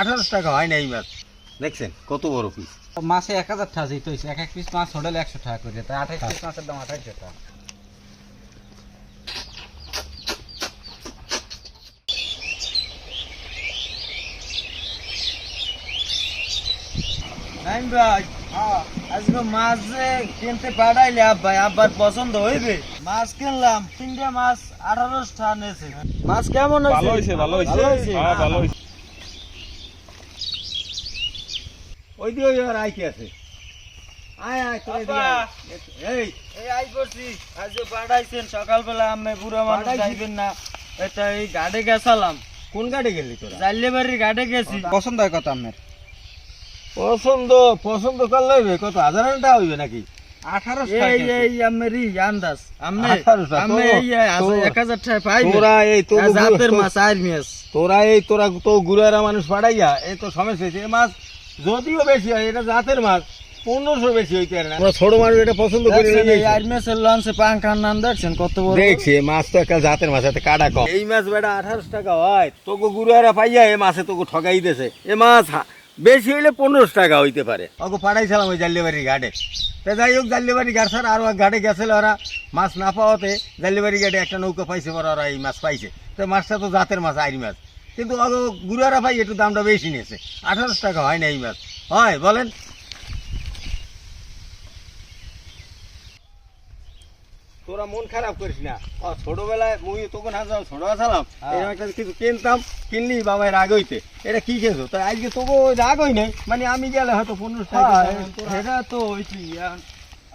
আঠারোশো টাকা হয় না এই মাছ। দেখছেন কত বড় পিস মাসে এক হাজার টাকা হয়েছে। এক এক পিস মাছ হোটেলে একশো টাকা করে তাই আঠাইশ পিস মাছের দাম আঠাইশশো টাকা। ভাই আজকে মাছ কিনতে পাঠাইলে আব্বাই আব্বার পছন্দ হইবে? মাছ কিনলাম তিনটে মাছ আঠারোশো টাকা নিয়েছে। মাছ কেমন ভালো হয়েছে। ভালো হয়েছে। হ্যাঁ ভালো হয়েছে। ওই দিয়ে ওই আর আইকে আছে। আয় আয় তোর এদিকে আব্বা। আয়। এই। এই আই করছি আজকে পাঠাইছেন সকালবেলা আমি বুড়ো মানুষ যাইবেন না এটা এই গাড়ি গেছালাম। কোন গাড়ি গেলি তোরা? জাইলে বাড়ির গাড়ি গেছি। পছন্দ হয় পছন্দ পছন্দ করলে হইবে। কত হাজার টাকা হইবে নাকি? তোরা এই তোরা এই তোরা তো গুড়ারা মানুষ পাঠাইয়া এই তো সমস্যা হয়েছে মাছ যদিও বেশি হয় এটা জাতের মাছ পনেরোশো বেশি হইতে পারে না। ছোট মানুষ এটা পছন্দ করি লঞ্চে পাঙ্খার নাম দেখছেন কত বড়? দেখছি মাছ তো একটা জাতের মাছ এতে কাটা কম। এই মাছ বেটা আঠারোশো টাকা হয় তোকে গুড়ারা পাইয়া এই মাছে তোকে ঠকাই এ মাছ বেশি হইলে পনেরোশো টাকা হইতে পারে। ওকে পাঠাইছিলাম ওই জাল্লিবাড়ির ঘাটে। তা যাই হোক জাল্লিবাড়ি ঘাট স্যার আরও ঘাটে গেছিল ওরা। মাছ না পাওয়াতে জাল্লিবাড়ি ঘাটে একটা নৌকা পাইছে পরে ওরা এই মাছ পাইছে। তো মাছটা তো জাতের মাছ আইরি মাছ। কিন্তু ওকে গুড়ারা পাই একটু দামটা বেশি নিয়েছে। আঠারোশো টাকা হয় না এই মাছ। হয় বলেন। তোরা মন খারাপ করিস না। ছোটবেলায় মুই তখন ছোট আছিলাম এরকম একটা কিছু কিনতাম কিনলি হইতে। এটা কি খেয়েছো? তাই আজকে রাগ হই নাই? মানে আমি গেলে হয়তো পনেরো টাকা সেটা তো হইছি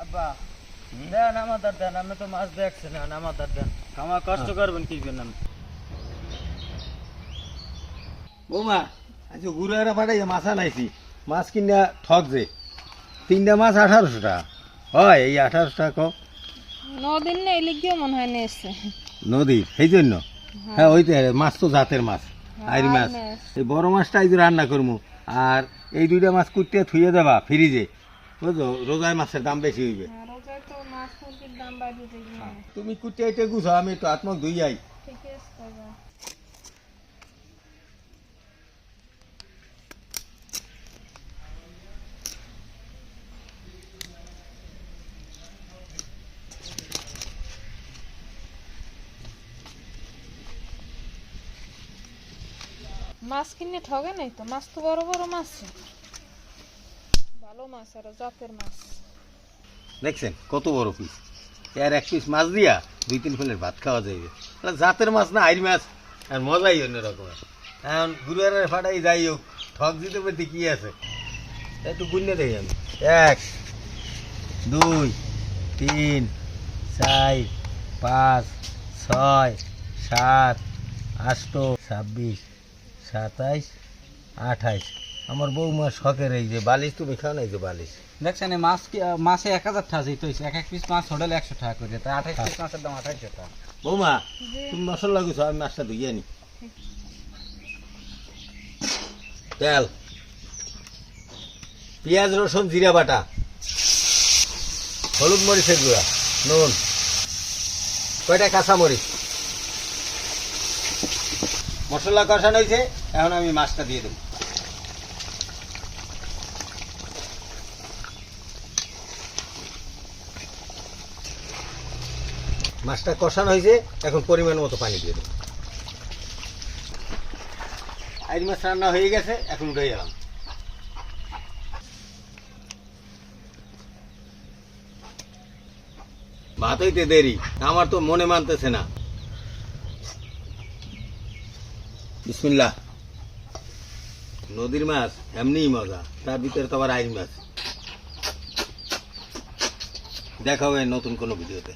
আব্বা। দেন আমাদের দেন আমি তো মাছ দেখছি না আমাদের দেন। আমার কষ্ট করবেন কি জন্য? বৌমা পাঠাই মাছ আনাইছি। মাছ কিনা ঠক যে। তিনটা মাছ আঠারোশো টাকা। হয় এই আঠারোশো টাকা মনে হয় নদীর সেই জন্য? হ্যাঁ মাছ তো জাতের মাছ আইরি মাছ। এই বড় মাছটা এই রান্না করব আর এই দুইটা মাছ কুটতে থুয়ে দেবা ফ্রিজে। বুঝছ? রোজায় মাছের দাম বেশি হইবে। তো দিবি তুমি কুটতে এটা গুছো আমি একটু আত্মক ধুই যাই মাছ কিনে ঠগে নাই তো? মাছ তো বড় বড় মাছ ভালো মাছ, আর জাতের মাছ। দেখছেন, কত বড় পিস এর এক পিস মাছ দিয়া দুই তিন ফেলের ভাত খাওয়া যাইবে। জাতের মাছ না আইরি মাছ? আর মজাই অন্য রকমের এখন গুরুয়ারের ফাটাই যাই হোক ঠক দিতে পেতে কি আছে? একটু গুণে দেখি আমি। এক, দুই, তিন, চার, পাঁচ, ছয়, সাত, আষ্ট, ছাব্বিশ। সাতাইশ আঠাইশ। আমার বৌমা শখের এই যে বালিশ তুমি খাও না এই যে বালিশ? দেখছেন মাছ কি- মাসে এক হাজার টাকা যেতে হয়েছে এক এক পিস মাছ হোটেলে একশো টাকা করে তাই আঠাইশ পিস মাছের দাম আঠাইশশো টাকা। বৌমা তুমি মশলা গুছো আমি মাছটা ধুইয়ে আনি। তেল। পেঁয়াজ রসুন জিরা বাটা। হলুদ মরিচের গুঁড়া নুন। কয়টা কাঁচা মরিচ? মশলা কষানো হয়েছে, এখন আমি মাছটা দিয়ে দেবো। মাছটা কষানো হয়েছে, এখন পরিমাণ মতো পানি দিয়ে দেবো। আইর মাছ রান্না হয়ে গেছে, এখন উঠে গেলাম। ভাত হইতে দেরি, আমার তো মনে মানতেছে না। বিসমিল্লাহ। নদীর মাছ, এমনিই মজা। তার ভিতরে তো আবার আইন মাছ দেখা হবে নতুন কোনো ভিডিওতে।